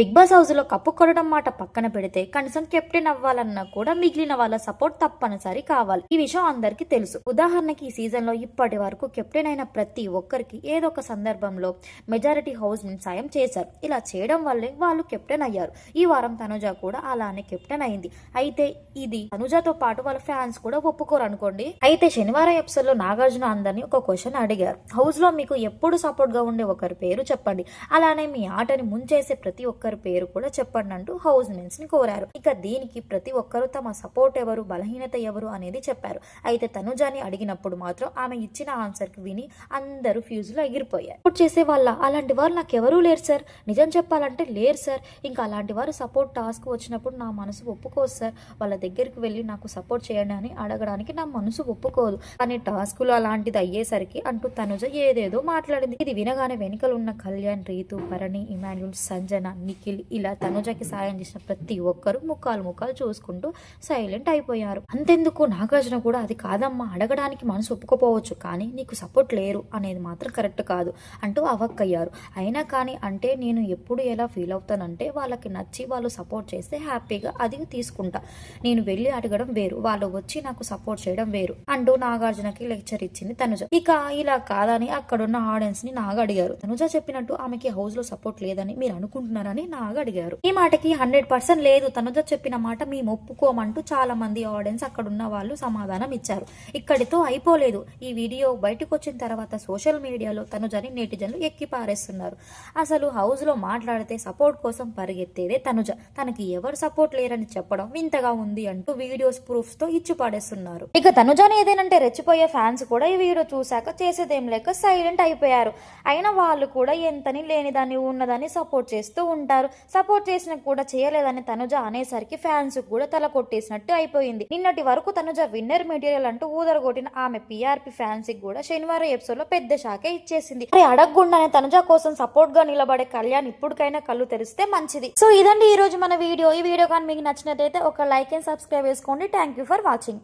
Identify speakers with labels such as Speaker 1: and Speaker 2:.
Speaker 1: Big boss హౌస్లో cup కొట్టడం మాట పక్కన పెడితే కనీసం కెప్టెన్ అవ్వాలన్నా కూడా మిగిలిన వాళ్ళ సపోర్ట్ తప్పనిసరి కావాలి. ఈ విషయం అందరికీ తెలుసు. ఉదాహరణకి ఈ సీజన్లో ఇప్పటి వరకు కెప్టెన్ అయిన ప్రతి ఒక్కరికి ఏదో ఒక సందర్భంలో మెజారిటీ హౌస్ సాయం చేశారు. ఇలా చేయడం వల్లే వాళ్ళు కెప్టెన్ అయ్యారు. ఈ వారం తనుజ కూడా అలానే కెప్టెన్ అయింది. అయితే ఇది తనుజతో పాటు వాళ్ళ ఫ్యాన్స్ కూడా ఒప్పుకోరు అనుకోండి? అయితే శనివారం ఎపిసోడ్లో నాగార్జున అందరినీ ఒక క్వశ్చన్ అడిగారు. హౌస్లో మీకు ఎప్పుడు సపోర్ట్గా ఉండే ఒకరి పేరు చెప్పండి. అలానే మీ ఆటని ముంచేసే ప్రతి ఒక్కరి పేరు కూడా చెప్పండి అంటూ హౌస్ మెన్స్ని కోరారు. ఇక దీనికి ప్రతి ఒక్కరూ తమ సపోర్ట్ ఎవరు బలహీనత ఎవరు అనేది చెప్పారు. అయితే తనుజాని అడిగినప్పుడు మాత్రం ఆమె ఇచ్చిన ఆన్సర్కి విని అందరూ ఫ్యూజులు ఎగిరిపోయారు. సపోర్ట్ చేసే వాళ్ళ అలాంటి వారు నాకు ఎవరూ లేరు సార్. నిజం చెప్పాలంటే లేరు సార్. ఇంకా అలాంటి వారు సపోర్ట్ టాస్క్ వచ్చినప్పుడు నా మనసు ఒప్పుకోదు సార్. వాళ్ళ దగ్గరికి వెళ్ళి నాకు సపోర్ట్ చేయండి అని అడగడానికి నా మనసు ఒప్పుకోదు. కానీ టాస్కులు అలాంటిది అయ్యేసరికి అంటూ తనుజ ఏదేదో మాట్లాడింది. ఇది వినగానే వెనుకలు ఉన్న కళ్యాణ్ రీతు భరణి ఇమాన్యుల్ సంజన నిఖిల్ ఇలా తనుజకి సాయం చేసిన ప్రతి ఒక్కరు ముఖాలు ముఖాలు చూసుకుంటూ సైలెంట్ అయిపోయారు. అంతెందుకు నాగార్జున కూడా అది కాదమ్మా అడగడానికి మనసు ఒప్పుకోపోవచ్చు కానీ నీకు సపోర్ట్ లేరు అనేది మాత్రం కరెక్ట్ కాదు అంటూ అవక్కయ్యారు. అయినా కానీ అంటే నేను ఎప్పుడు ఎలా ఫీల్ అవుతానంటే వాళ్ళకి నచ్చి వాళ్ళు సపోర్ట్ చేస్తే హ్యాపీగా అది తీసుకుంటా. నేను వెళ్ళి అడగడం వేరు వాళ్ళు వచ్చి నాకు సపోర్ట్ చేయడం వేరు అంటూ నాగార్జునకి లెక్చర్ ఇచ్చింది తనుజ. ఇక ఇలా కాదని అక్కడున్న ఆడియన్స్ని నాగ అడిగారు తనుజ చెప్పినట్టు ఆమెకి హౌస్లో సపోర్ట్ లేదని మీరు అనుకుంటున్నారని నాగ అడిగారు ఈ మాటకి హండ్రెడ్ పర్సెంట్ లేదు. తనుజ చెప్పిన మాట మేము ఒప్పుకోమంటూ చాలా మంది ఆడియన్స్ అక్కడున్న వాళ్ళు సమాధానం ఇచ్చారు. ఇక్కడితో అయిపోలేదు. ఈ వీడియో బయటకు వచ్చిన తర్వాత సోషల్ మీడియాలో తనుజని నేటిజన్లు ఎక్కి పారేస్తున్నారు. అసలు హౌస్లో మాట్లాడితే సపోర్ట్ కోసం పరిగెత్తేదే తనుజ. తనకి ఎవరు సపోర్ట్ లేరని చెప్పడం వింతగా ఉంది అంటూ వీడియోస్ ప్రూఫ్స్తో ఇచ్చి పాడేస్తున్నారు ఇక తనుజని ఏదేనంటే రెచ్చిపోయే ఫ్యాన్స్ కూడా ఈ వీడియో చూశాక చేసేదేం లేక సైలెంట్ అయిపోయారు. అయినా వాళ్ళు కూడా ఎంతని లేనిదాన్ని ఉన్నదాన్ని సపోర్ట్ చేస్తూ ఉంటారు. సపోర్ట్ చేసిన కూడా చేయలేదని తనుజ అనేసరికి ఫ్యాన్స్ కూడా తల కొట్టేసినట్టు అయిపోయింది. నిన్నటి వరకు తనుజ విన్నర్ మెటీరియల్ అంటూ ఊదరగొట్టిన ఆమె పిఆర్పి ఫ్యాన్స్కి కూడా శనివారం ఎపిసోడ్లో పెద్ద షాకే ఇచ్చేసింది. మరి అడగకుండానే తనుజ కోసం సపోర్ట్గా నిలబడే కళ్యాణ్ ఇప్పటికైనా కళ్ళు తెరిస్తే మంచిది. సో ఇదండి ఈ రోజు మన వీడియో. ఈ వీడియో కానీ మీకు నచ్చినట్లయితే ఒక లైక్ అండ్ సబ్స్క్రైబ్ చేసుకోండి. Thank you for watching